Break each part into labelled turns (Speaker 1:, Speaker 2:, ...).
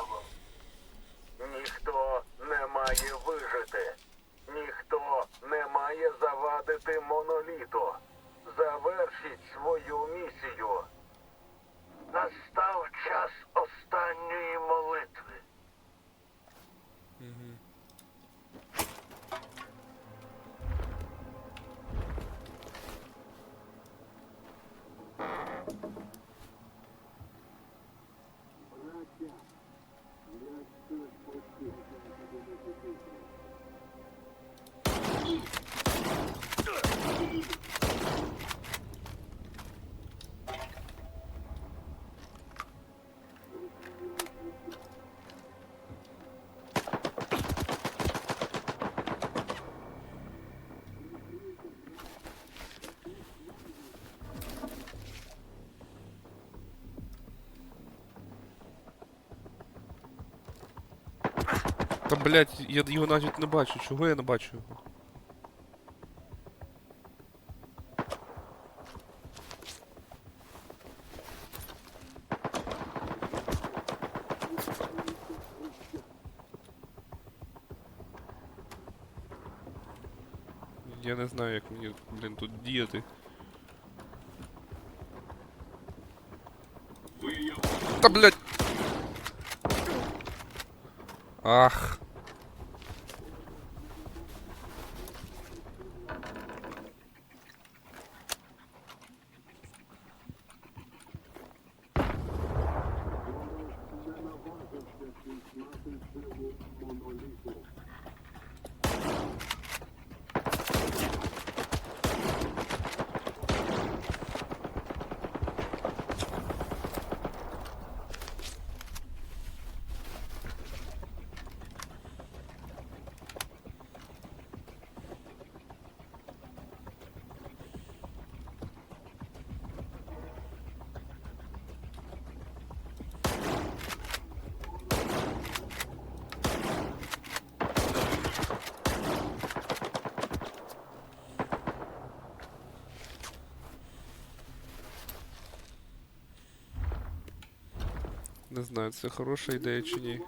Speaker 1: право. Ніхто не має вижити, ніхто не має завадити моноліту. Завершіть свою місію.
Speaker 2: Та блять, я його навіть не бачу. Чого я не бачу його? Я не знаю, як мені, блін, тут діяти. Та блять! Ах. Не знаю, це хороша ідея чи ні.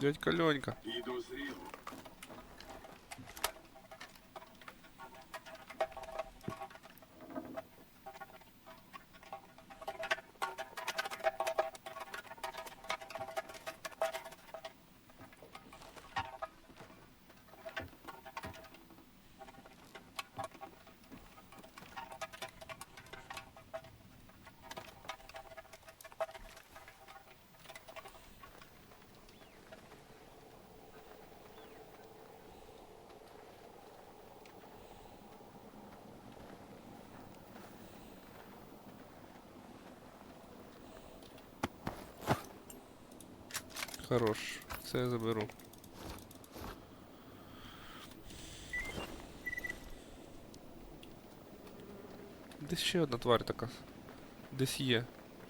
Speaker 2: Дядька Льонька. Хорош. Це я заберу. Десь ще одна тварь така. Десь є.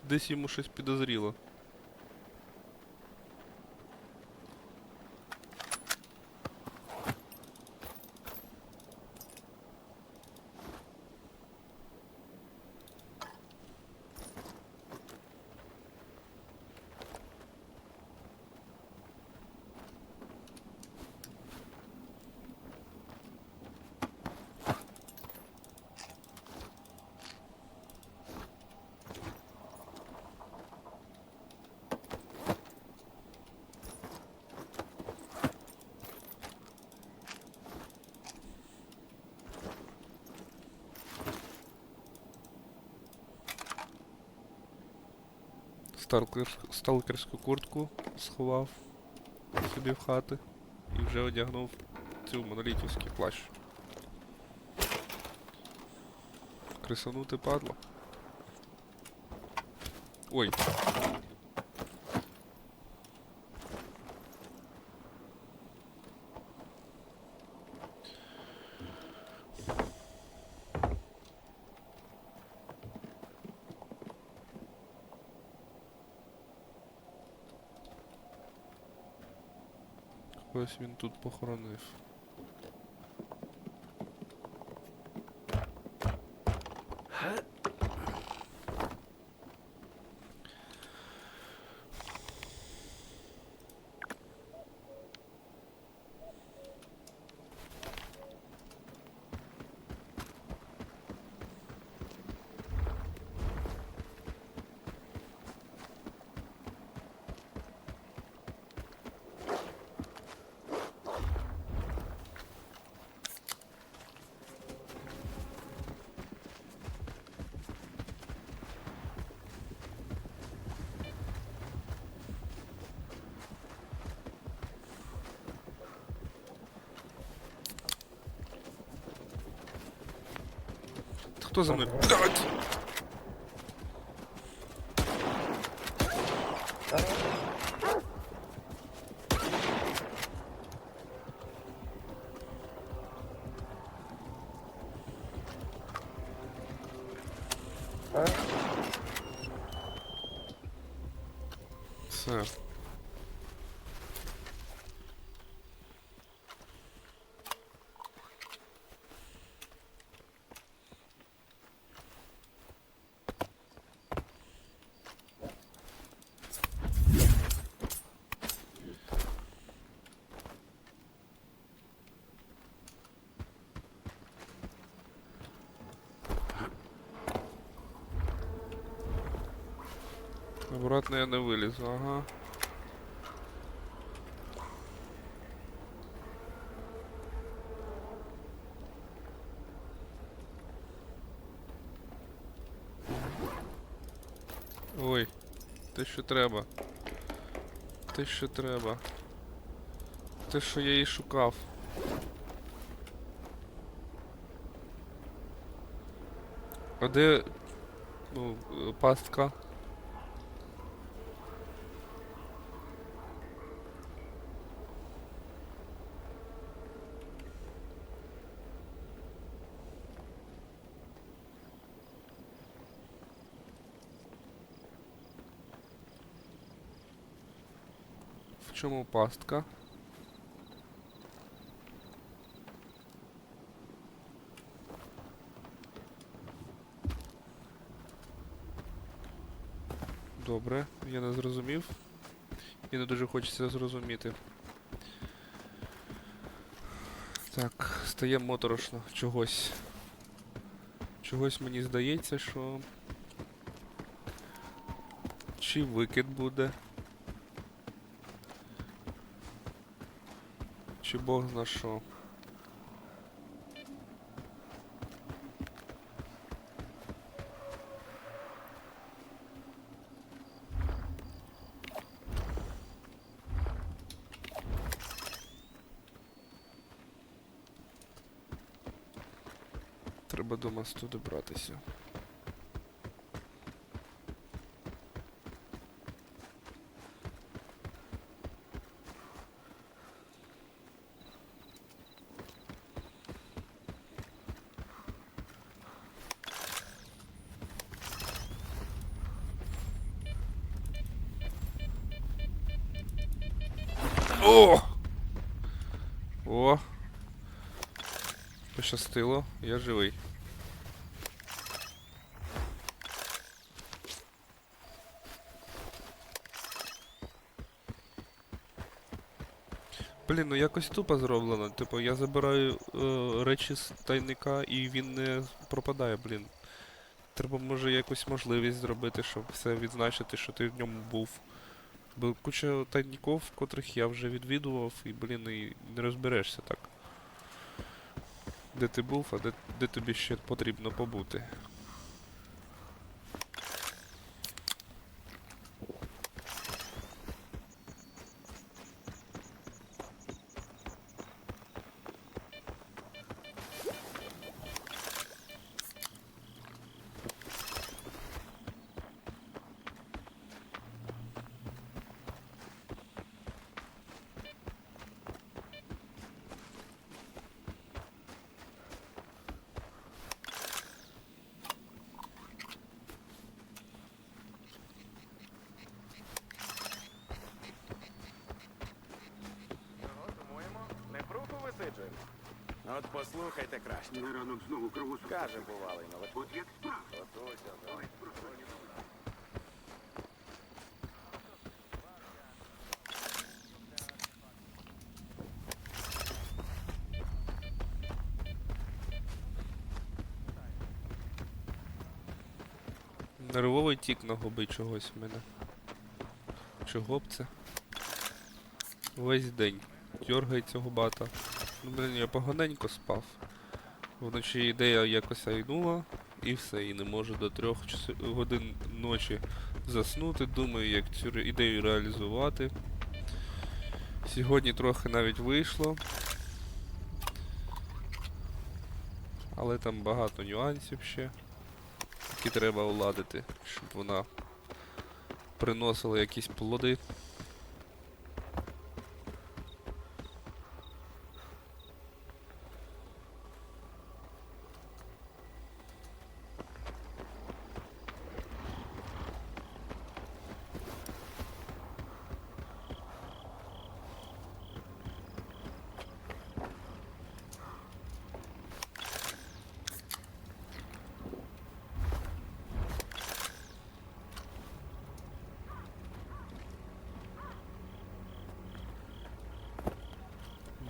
Speaker 2: Десь йому щось підозріло. Сталкер... Сталкерську куртку сховав собі в хати і вже одягнув цю монолітівський плащ. Крисанути падло. Ой. Ось він тут похоронив. Хто за мною? Блядь! Все. Обратно я не вилізу, ага. Ой, те, що треба. Те, що треба. Те, що я і шукав. А де ну, пастка? В чому пастка? Добре, я не зрозумів. І не дуже хочеться зрозуміти. Так, стає моторошно чогось. Чогось мені здається, що. Чи викид буде. Чи Бог зна що. Треба до мосту добратися. О! О! Пощастило, я живий. Блін, ну якось тупо зроблено. Типу, я забираю е, речі з тайника і він не пропадає, блін. Треба, може, якусь можливість зробити, щоб все відзначити, що ти в ньому був. Бо куча тайників, котрих я вже відвідував, і, блін, і не розберешся так. Де ти був, а де, де тобі ще потрібно побути.
Speaker 3: От послухайте краще.
Speaker 4: На ранок знову кровосу.
Speaker 3: Каже бувалий новий.
Speaker 4: От як справа.
Speaker 3: Готуйся, давай.
Speaker 2: Нервовий тік на губи чогось в мене. Чого б це? Весь день. Дергається губата. Ну, блін, я поганенько спав. Вночі ідея якось айнула, і все, і не можу до трьох годин ночі заснути. Думаю, як цю ідею реалізувати. Сьогодні трохи навіть вийшло. Але там багато нюансів ще які треба уладити, щоб вона приносила якісь плоди.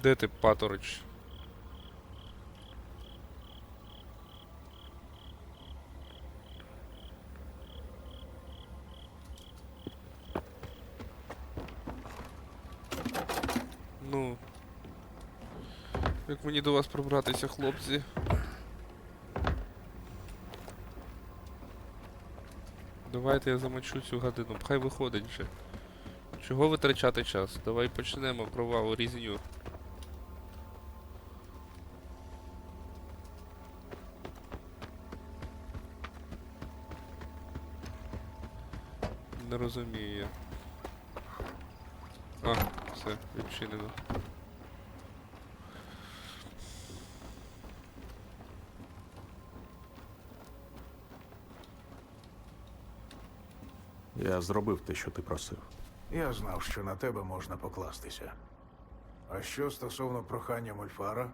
Speaker 2: Де ти, Паторич? Ну. Як мені до вас пробратися, хлопці? Давайте я замочу цю гадину, хай виходить вже. Чого витрачати час? Давай почнемо кроваву різню. Розумію я. А, все, відчинено.
Speaker 5: Я зробив те, що ти просив.
Speaker 4: Я знав, що на тебе можна покластися. А що стосовно прохання Мольфара?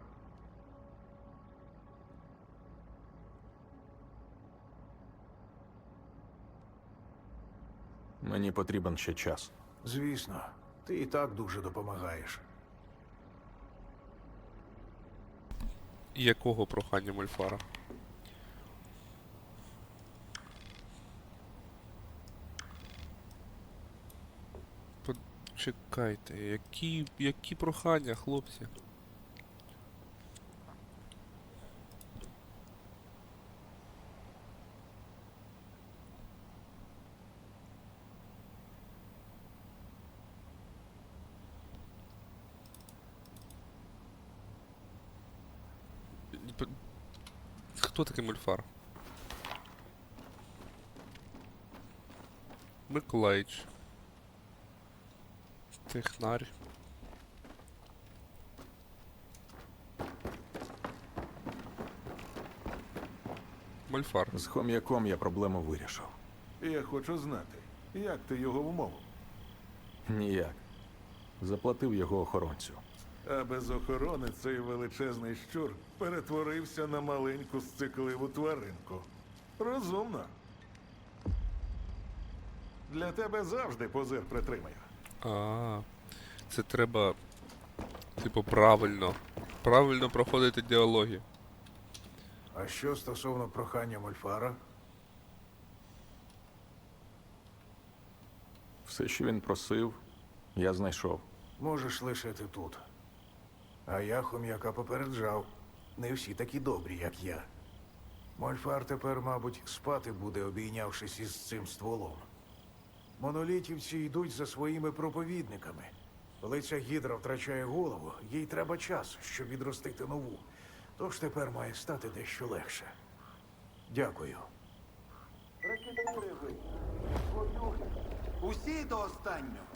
Speaker 5: Мені потрібен ще час.
Speaker 4: Звісно, ти і так дуже допомагаєш.
Speaker 2: Якого прохання Мольфара? Почекайте, які, які прохання, хлопці? Хто такий Мольфар? Миколаїч. Технарь. Мольфар.
Speaker 5: З хом'яком я проблему вирішив.
Speaker 6: Я хочу знати, як ти його вмовив.
Speaker 5: Ніяк. Заплатив його охоронцю.
Speaker 4: А без охорони цей величезний щур перетворився на маленьку сцикливу тваринку. Розумно. Для тебе завжди позир притримаю.
Speaker 2: А, це треба, типу, правильно. Правильно проходити діалоги.
Speaker 4: А що стосовно прохання Мольфара?
Speaker 5: Все, що він просив, я знайшов.
Speaker 4: Можеш лишити тут. А я хом'яка попереджав. Не всі такі добрі, як я. Мольфар тепер, мабуть, спати буде, обійнявшись із цим стволом. Монолітівці йдуть за своїми проповідниками. Коли ця гідра втрачає голову, їй треба час, щоб відростити нову. Тож тепер має стати дещо легше. Дякую.
Speaker 6: Усі до останнього.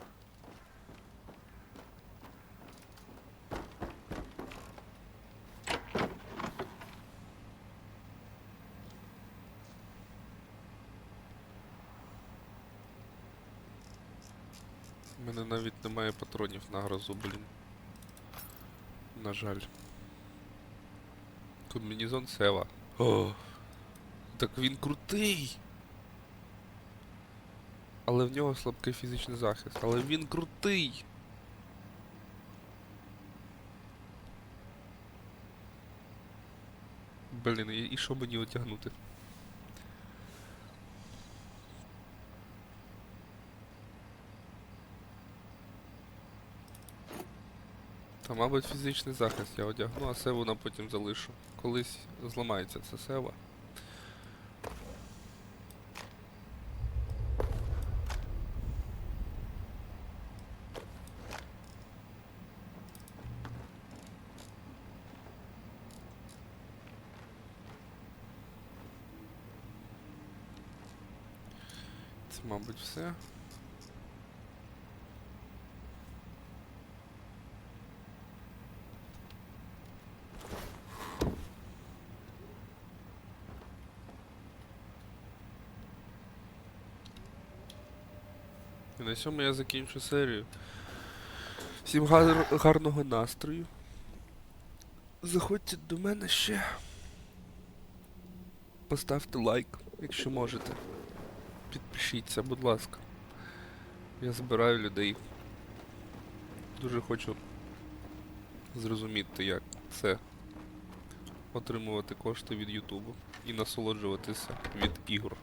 Speaker 2: У мене навіть немає патронів на грозу, блін. На жаль. Комбінезон Сева. О, так він крутий. Але в нього слабкий фізичний захист. Але він крутий. Блін, і, що мені одягнути? Та, мабуть, фізичний захист я одягну, а севу на потім залишу. Колись зламається це сева. Це, мабуть, все. І на цьому я закінчу серію. Всім гар гарного настрою. Заходьте до мене ще. Поставте лайк, якщо можете. Підпишіться, будь ласка. Я збираю людей. Дуже хочу зрозуміти, як це отримувати кошти від Ютубу і насолоджуватися від ігор.